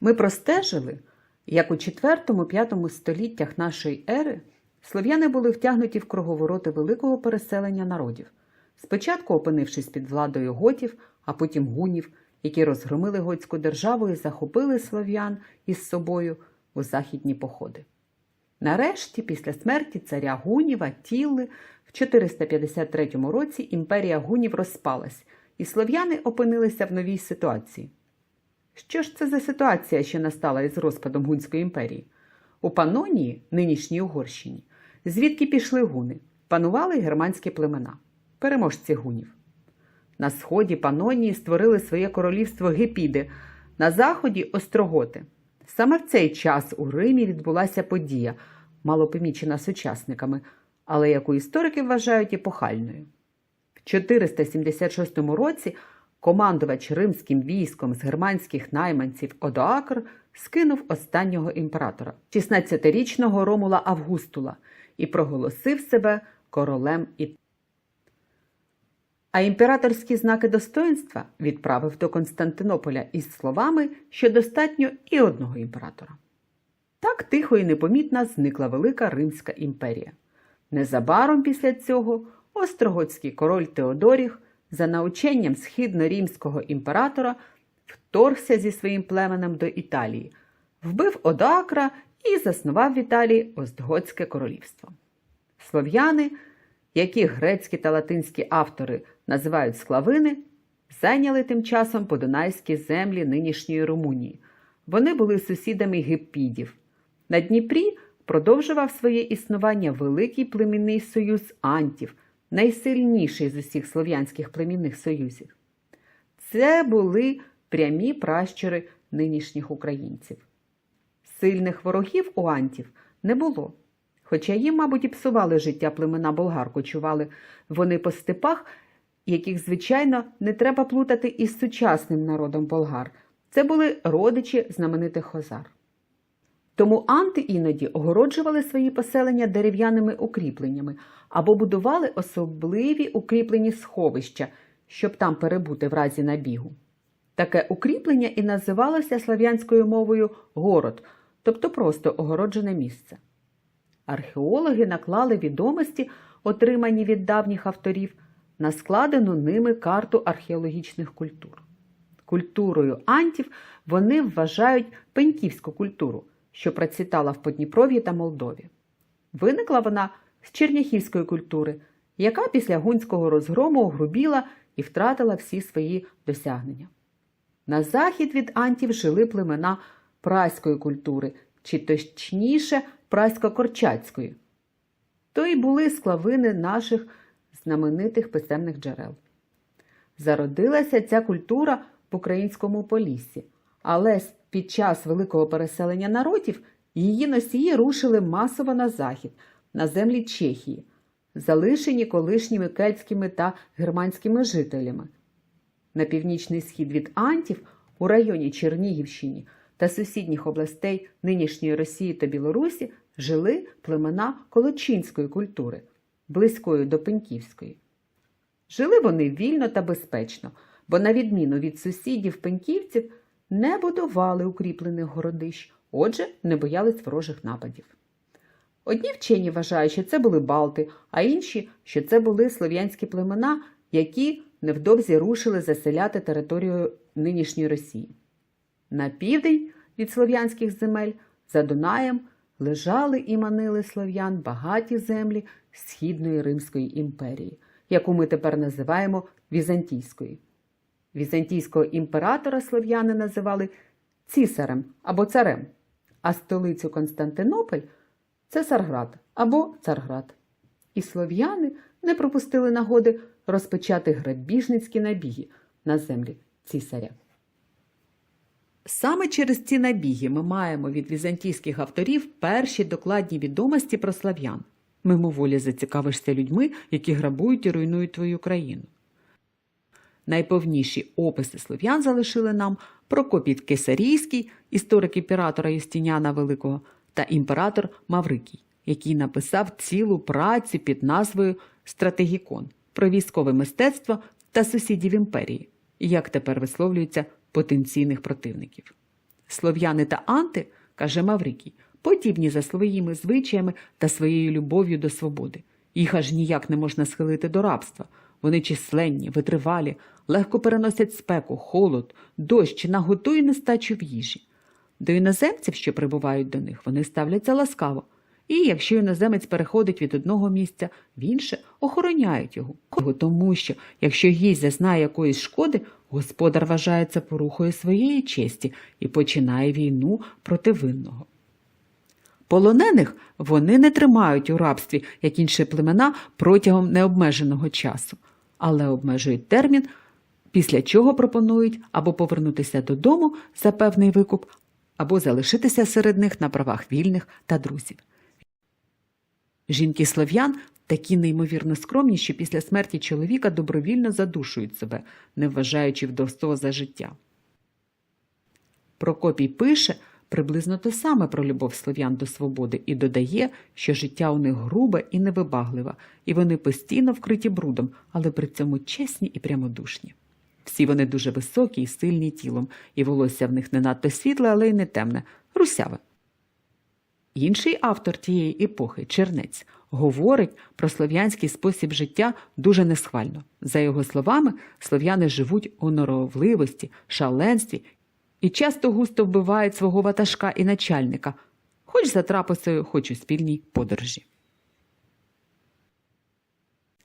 Ми простежили, як у 4-5 століттях нашої ери слов'яни були втягнуті в круговороти великого переселення народів, спочатку опинившись під владою готів, а потім гунів, які розгромили готську державу і захопили слов'ян із собою у західні походи. Нарешті, після смерті царя гунів Аттіли, в 453 році імперія гунів розпалась, і слов'яни опинилися в новій ситуації. Що ж це за ситуація, що настала із розпадом Гунської імперії? У Панонії, нинішній Угорщині, звідки пішли гуни, панували германські племена, переможці гунів. На сході Панонії створили своє королівство Гепіди, на заході Остроготи. Саме в цей час у Римі відбулася подія, мало помічена сучасниками, але яку історики вважають епохальною. В 476 році командувач римським військом з германських найманців Одоакр скинув останнього імператора, 16-річного Ромула Августула, і проголосив себе королем і а імператорські знаки достоинства відправив до Константинополя із словами, що достатньо і одного імператора. Так тихо і непомітно зникла Велика Римська імперія. Незабаром після цього остроготський король Теодоріх за наученням східно-римського імператора вторгся зі своїм племенем до Італії, вбив Одакра і заснував в Італії Остготське королівство. Слов'яни, які грецькі та латинські автори називають склавини, зайняли тим часом подунайські землі нинішньої Румунії. Вони були сусідами гепідів. На Дніпрі продовжував своє існування великий племінний союз антів, найсильніший з усіх слов'янських племінних союзів. Це були прямі пращури нинішніх українців. Сильних ворогів у антів не було. Хоча їм, мабуть, і псували життя племена болгар, кочували вони по степах, яких, звичайно, не треба плутати із сучасним народом болгар. Це були родичі знаменитих хозар. Тому анти іноді огороджували свої поселення дерев'яними укріпленнями або будували особливі укріплені сховища, щоб там перебути в разі набігу. Таке укріплення і називалося слав'янською мовою город, тобто просто огороджене місце. Археологи наклали відомості, отримані від давніх авторів, на складену ними карту археологічних культур. Культурою антів вони вважають пеньківську культуру, що процвітала в Подніпров'ї та Молдові. Виникла вона з черняхівської культури, яка після гунського розгрому огрубіла і втратила всі свої досягнення. На захід від антів жили племена праської культури, чи точніше прасько-корчацької. То й були склавини наших знаменитих писемних джерел. Зародилася ця культура в українському поліссі, але під час великого переселення народів її носії рушили масово на захід, на землі Чехії, залишені колишніми кельтськими та германськими жителями. На північний схід від Антів у районі Чернігівщини та сусідніх областей нинішньої Росії та Білорусі жили племена колочинської культури, близької до Пеньківської. Жили вони вільно та безпечно, бо, на відміну від сусідів пеньківців, не будували укріплених городищ, отже, не боялись ворожих нападів. Одні вчені вважають, що це були балти, а інші, що це були слов'янські племена, які невдовзі рушили заселяти територію нинішньої Росії. На південь від слов'янських земель за Дунаєм лежали і манили слов'ян багаті землі Східної Римської імперії, яку ми тепер називаємо Візантійською. Візантійського імператора слов'яни називали цісарем або царем, а столицю Константинополь Цесарград або Царград. І слов'яни не пропустили нагоди розпочати грабіжницькі набіги на землі цісаря. Саме через ці набіги ми маємо від візантійських авторів перші докладні відомості про слав'ян. Мимоволі зацікавишся людьми, які грабують і руйнують твою країну. Найповніші описи слов'ян залишили нам Прокопій Кесарійський, історик імператора Юстиніана Великого, та імператор Маврикій, який написав цілу працю під назвою Стратегікон про військове мистецтво та сусідів імперії, як тепер висловлюються потенційних противників. Слов'яни та анти, каже Маврикій, подібні за своїми звичаями та своєю любов'ю до свободи. Їх аж ніяк не можна схилити до рабства. Вони численні, витривалі, легко переносять спеку, холод, дощ, наготу і нестачу в їжі. До іноземців, що прибувають до них, вони ставляться ласкаво. І якщо іноземець переходить від одного місця в інше, охороняють його. Тому що, якщо гість зазнає якоїсь шкоди, господар вважається порухою своєї честі і починає війну проти винного. Полонених вони не тримають у рабстві, як інші племена, протягом необмеженого часу, але обмежують термін, після чого пропонують або повернутися додому за певний викуп, або залишитися серед них на правах вільних та друзів. Жінки слов'ян такі неймовірно скромні, що після смерті чоловіка добровільно задушують себе, не вважаючи вдовство за життя. Прокопій пише приблизно те саме про любов слов'ян до свободи і додає, що життя у них грубе і невибагливе, і вони постійно вкриті брудом, але при цьому чесні і прямодушні. Всі вони дуже високі і сильні тілом, і волосся в них не надто світле, але й не темне, русяве. Інший автор тієї епохи, Чернець, говорить про слов'янський спосіб життя дуже несхвально. За його словами, слов'яни живуть у норовливості, шаленстві і часто густо вбивають свого ватажка і начальника, хоч за трапицею, хоч у спільній подорожі.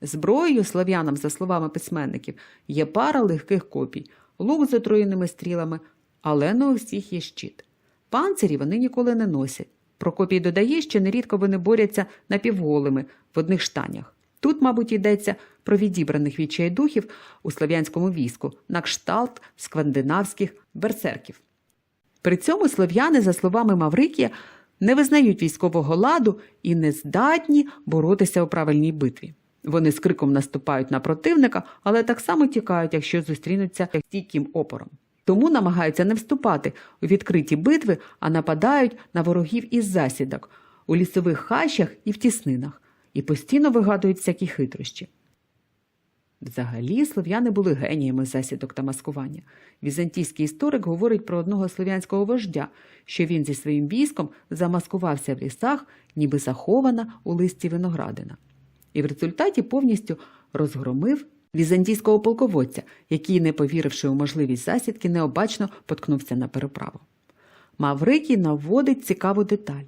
Зброєю слов'янам, за словами письменників, є пара легких копій, лук з отруєними стрілами, але не у всіх є щит. Панцирі вони ніколи не носять. Прокопій додає, що нерідко вони борються напівголими в одних штанях. Тут, мабуть, йдеться про відібраних відчайдухів у слов'янському війську на кшталт скандинавських берсерків. При цьому слов'яни, за словами Маврикія, не визнають військового ладу і не здатні боротися у правильній битві. Вони з криком наступають на противника, але так само тікають, якщо зустрінуться стійким опором. Тому намагаються не вступати у відкриті битви, а нападають на ворогів із засідок, у лісових хащах і в тіснинах, і постійно вигадують всякі хитрощі. Взагалі, слов'яни були геніями засідок та маскування. Візантійський історик говорить про одного слов'янського вождя, що він зі своїм військом замаскувався в лісах, ніби захована у листі виноградина, і в результаті повністю розгромив візантійського полководця, який, не повіривши у можливість засідки, необачно поткнувся на переправу. Маврикій наводить цікаву деталь.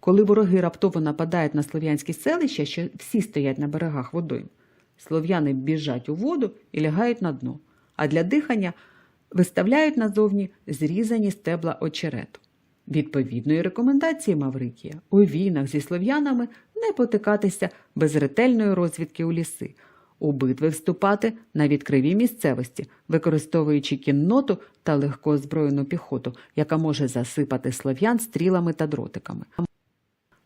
Коли вороги раптово нападають на слов'янські селища, що всі стоять на берегах водойм, слов'яни біжать у воду і лягають на дно, а для дихання виставляють назовні зрізані стебла очерету. Відповідної рекомендації Маврикія у війнах зі слов'янами не потикатися без ретельної розвідки у ліси, у вступати на відкривій місцевості, використовуючи кінноту та легко озброєну піхоту, яка може засипати слов'ян стрілами та дротиками.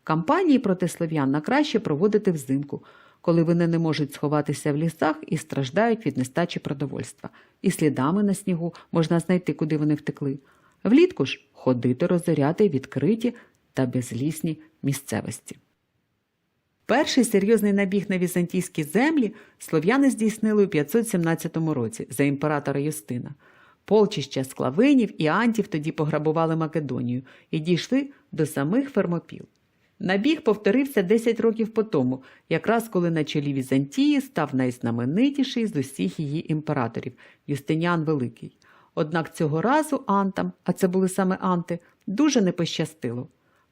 Кампанії проти слов'ян на краще проводити взимку, коли вони не можуть сховатися в лісах і страждають від нестачі продовольства, і слідами на снігу можна знайти, куди вони втекли. Влітку ж ходити розоряти відкриті та безлісні місцевості. Перший серйозний набіг на візантійські землі слов'яни здійснили у 517 році за імператора Юстина. Полчища склавинів і антів тоді пограбували Македонію і дійшли до самих Фермопіл. Набіг повторився 10 років по тому, якраз коли на чолі Візантії став найзнаменитіший з усіх її імператорів Юстиніан Великий. Однак цього разу антам, а це були саме анти, дуже не пощастило.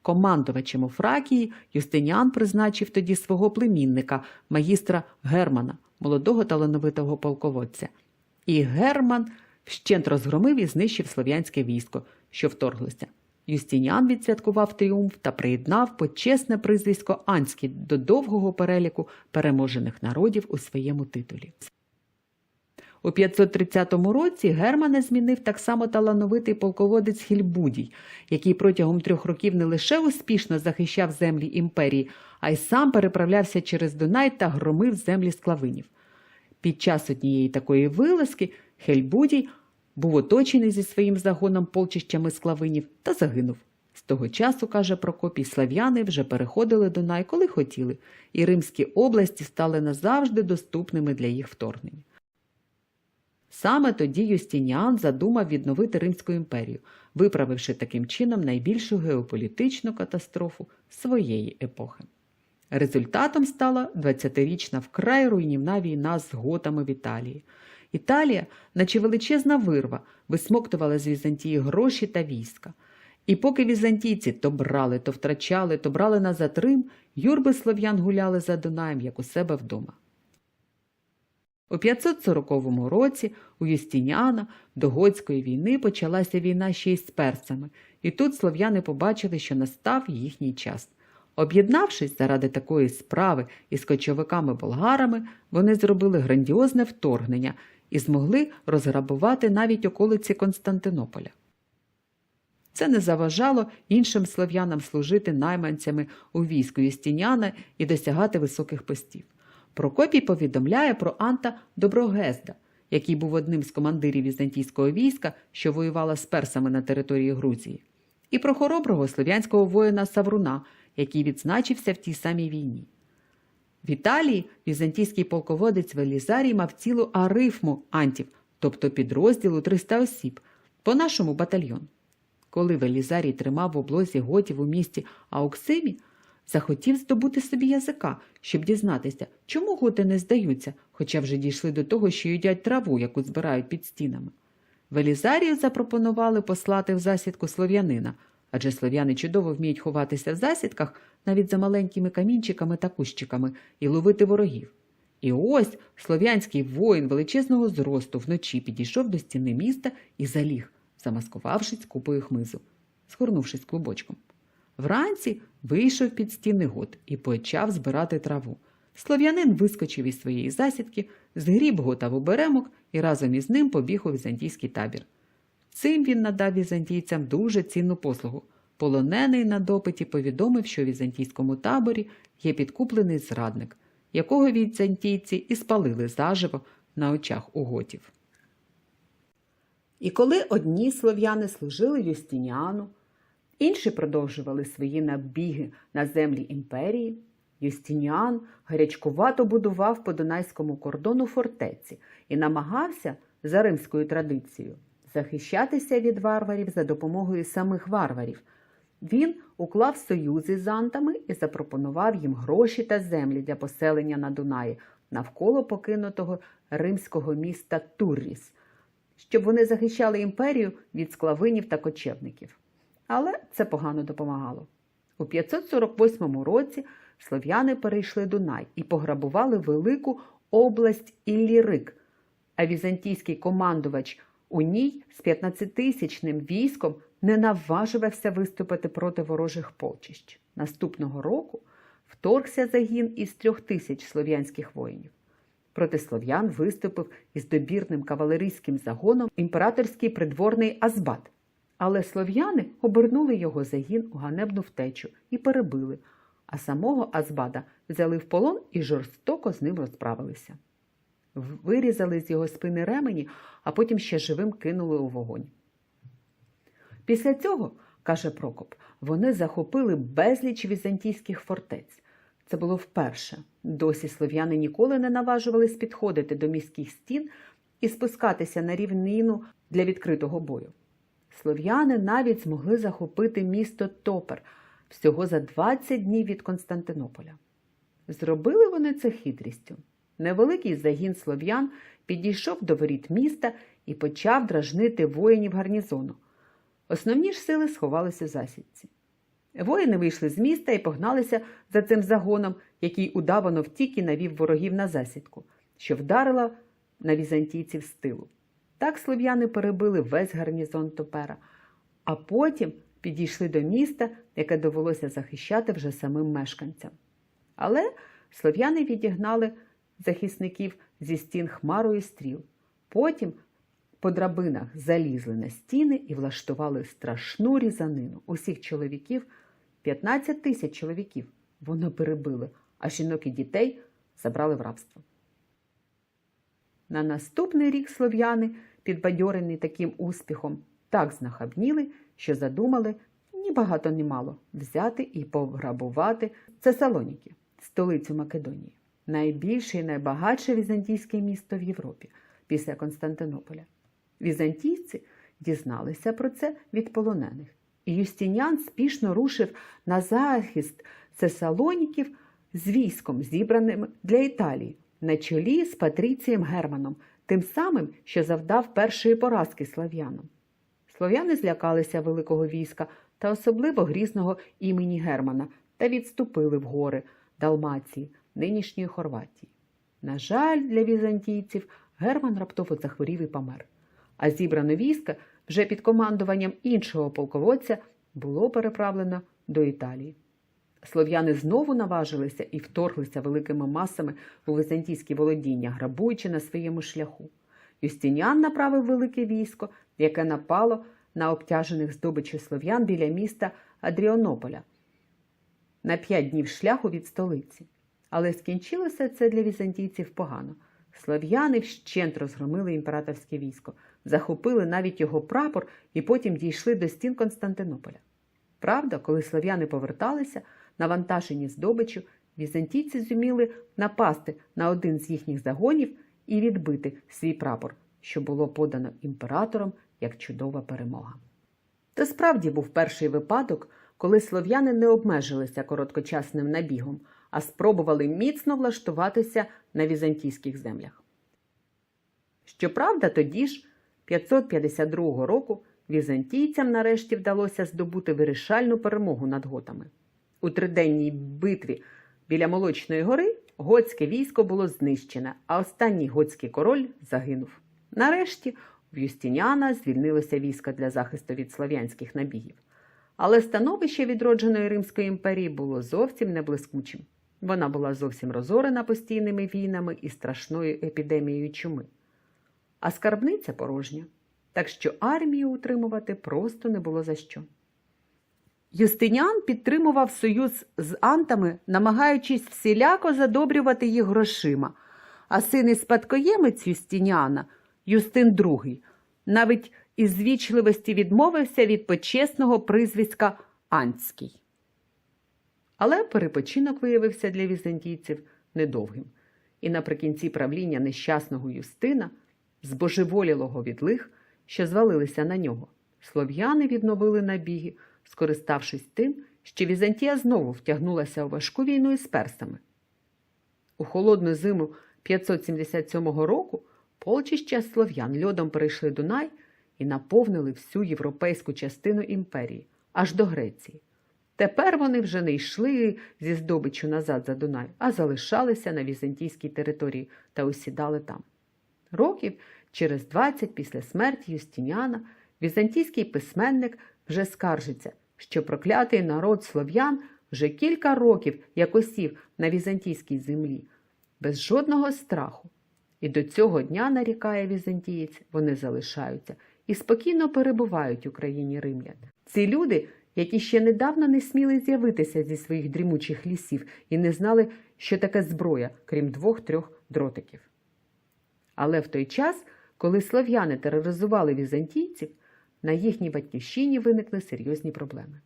Командувачем у Фракії Юстиніан призначив тоді свого племінника, магістра Германа, молодого талановитого полководця. І Герман вщент розгромив і знищив слов'янське військо, що вторглося. Юстиніан відсвяткував тріумф та приєднав почесне прізвисько Анський до довгого переліку переможених народів у своєму титулі. У 530 році Германа змінив так само талановитий полководець Хільбудій, який протягом трьох років не лише успішно захищав землі імперії, а й сам переправлявся через Дунай та громив землі склавинів. Під час однієї такої вилазки Хельбудій був оточений зі своїм загоном полчищами склавинів та загинув. З того часу, каже Прокопій, слав'яни вже переходили Дунай, коли хотіли, і римські області стали назавжди доступними для їх вторгнення. Саме тоді Юстініан задумав відновити Римську імперію. виправивши таким чином найбільшу геополітичну катастрофу своєї епохи. Результатом стала 20-річна вкрай руйнівна війна з готами в Італії. Італія, наче величезна вирва, висмоктувала з Візантії гроші та війська. І поки візантійці то брали, то втрачали, то брали назад Рим, юрби слов'ян гуляли за Дунаєм, як у себе вдома. У 540 році у Юстініана до Готської війни почалася війна ще й з персами, і тут слов'яни побачили, що настав їхній час. Об'єднавшись заради такої справи із кочовиками-болгарами, вони зробили грандіозне вторгнення і змогли розграбувати навіть околиці Константинополя. Це не заважало іншим слов'янам служити найманцями у війську Юстініана і досягати високих постів. Прокопій повідомляє про Анта Доброгезда, який був одним з командирів візантійського війська, що воювала з персами на території Грузії, і про хороброго слов'янського воїна Савруна, який відзначився в тій самій війні. В Італії візантійський полководець Велізарій мав цілу арифму антів, тобто підрозділ у 300 осіб, по нашому батальйон. Коли Велізарій тримав в облозі готів у місті Ауксимі, захотів здобути собі язика, щоб дізнатися, чому готи не здаються, хоча вже дійшли до того, що їдять траву, яку збирають під стінами. Велізарію запропонували послати в засідку слов'янина, адже слов'яни чудово вміють ховатися в засідках навіть за маленькими камінчиками та кущиками і ловити ворогів. І ось слов'янський воїн величезного зросту вночі підійшов до стіни міста і заліг, замаскувавшись купою хмизу, згорнувшись клубочком. Вранці вийшов під стіни гот і почав збирати траву. Слов'янин вискочив із своєї засідки, згріб гота в оберемок і разом із ним побіг у візантійський табір. Цим він надав візантійцям дуже цінну послугу. Полонений на допиті повідомив, що в візантійському таборі є підкуплений зрадник, якого візантійці і спалили заживо на очах у готів. І коли одні слов'яни служили Юстініану, інші продовжували свої набіги на землі імперії, Юстініан гарячкувато будував по Дунайському кордону фортеці і намагався, за римською традицією, захищатися від варварів за допомогою самих варварів. Він уклав союзи з антами і запропонував їм гроші та землі для поселення на Дунаї навколо покинутого римського міста Турріс, щоб вони захищали імперію від склавинів та кочевників. Але це погано допомагало. У 548 році слов'яни перейшли Дунай і пограбували велику область Іллірик, а візантійський командувач у ній з 15-тисячним військом не наважувався виступити проти ворожих полчищ. Наступного року вторгся загін із трьох тисяч слов'янських воїнів. Проти слов'ян виступив із добірним кавалерійським загоном імператорський придворний Азбат. Але слов'яни обернули його загін у ганебну втечу і перебили, а самого Азбада взяли в полон і жорстоко з ним розправилися. Вирізали з його спини ремені, а потім ще живим кинули у вогонь. Після цього, каже Прокоп, вони захопили безліч візантійських фортець. Це було вперше. Досі слов'яни ніколи не наважувались підходити до міських стін і спускатися на рівнину для відкритого бою. Слов'яни навіть змогли захопити місто Топер всього за 20 днів від Константинополя. Зробили вони це хитрістю. Невеликий загін слов'ян підійшов до воріт міста і почав дражнити воїнів гарнізону. Основні ж сили сховалися в засідці. Воїни вийшли з міста і погналися за цим загоном, який удавано втік і навів ворогів на засідку, що вдарила на візантійців з тилу. Так слов'яни перебили весь гарнізон Топера, а потім підійшли до міста, яке довелося захищати вже самим мешканцям. Але слов'яни відігнали захисників зі стін хмарою стріл. Потім по драбинах залізли на стіни і влаштували страшну різанину. Усіх чоловіків, 15 тисяч чоловіків, вони перебили, а жінок і дітей забрали в рабство. На наступний рік слов'яни, підбадьорені таким успіхом, так знахабніли, що задумали ні багато ні мало взяти і пограбувати Цесалоніки, столицю Македонії, найбільше і найбагатше візантійське місто в Європі після Константинополя. Візантійці дізналися про це від полонених. І Юстініан спішно рушив на захист Цесалоніків з військом, зібраним для Італії, на чолі з Патріцієм Германом, тим самим, що завдав першої поразки слав'янам. Слов'яни злякалися великого війська та особливо грізного імені Германа та відступили в гори Далмації, нинішньої Хорватії. На жаль, для візантійців Герман раптово захворів і помер, а зібране військо вже під командуванням іншого полководця було переправлено до Італії. Слов'яни знову наважилися і вторглися великими масами у візантійські володіння, грабуючи на своєму шляху. Юстиніан направив велике військо, яке напало на обтяжених здобичю слов'ян біля міста Адріонополя на п'ять днів шляху від столиці. Але скінчилося це для візантійців погано. Слов'яни вщент розгромили імператорське військо, захопили навіть його прапор і потім дійшли до стін Константинополя. Правда, коли слов'яни поверталися, навантажені здобичу, візантійці зуміли напасти на один з їхніх загонів і відбити свій прапор, що було подано імператором як чудова перемога. Це справді був перший випадок, коли слов'яни не обмежилися короткочасним набігом, а спробували міцно влаштуватися на візантійських землях. Щоправда, тоді ж, 552 року, візантійцям нарешті вдалося здобути вирішальну перемогу над готами. У триденній битві біля Молочної гори готське військо було знищене, а останній готський король загинув. Нарешті в Юстініана звільнилося військо для захисту від слов'янських набігів. Але становище відродженої Римської імперії було зовсім не блискучим. Вона була зовсім розорена постійними війнами і страшною епідемією чуми. А скарбниця порожня, так що армію утримувати просто не було за що. Юстиніан підтримував союз з антами, намагаючись всіляко задобрювати їх грошима, а син і спадкоємець Юстиніана, Юстин II, навіть із звічливості відмовився від почесного призвиська Антський. Але перепочинок виявився для візантійців недовгим, і наприкінці правління нещасного Юстина, збожеволілого від лих, що звалилися на нього, слов'яни відновили набіги, скориставшись тим, що Візантія знову втягнулася у важку війну із персами. У холодну зиму 577 року полчища слов'ян льодом перейшли Дунай і наповнили всю європейську частину імперії, аж до Греції. Тепер вони вже не йшли зі здобиччю назад за Дунай, а залишалися на візантійській території та усідали там. Років через 20 після смерті Юстініана візантійський письменник вже скаржиться, що проклятий народ слов'ян вже кілька років як осів на візантійській землі, без жодного страху. І до цього дня, нарікає візантієць, вони залишаються і спокійно перебувають у країні римлян. Ці люди, які ще недавно не сміли з'явитися зі своїх дрімучих лісів і не знали, що таке зброя, крім двох-трьох дротиків. Але в той час, коли слов'яни тероризували візантійців, на їхній батьківщині виникли серйозні проблеми.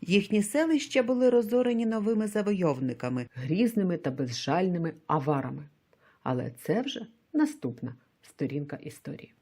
Їхні селища були розорені новими завойовниками, грізними та безжальними аварами. Але це вже наступна сторінка історії.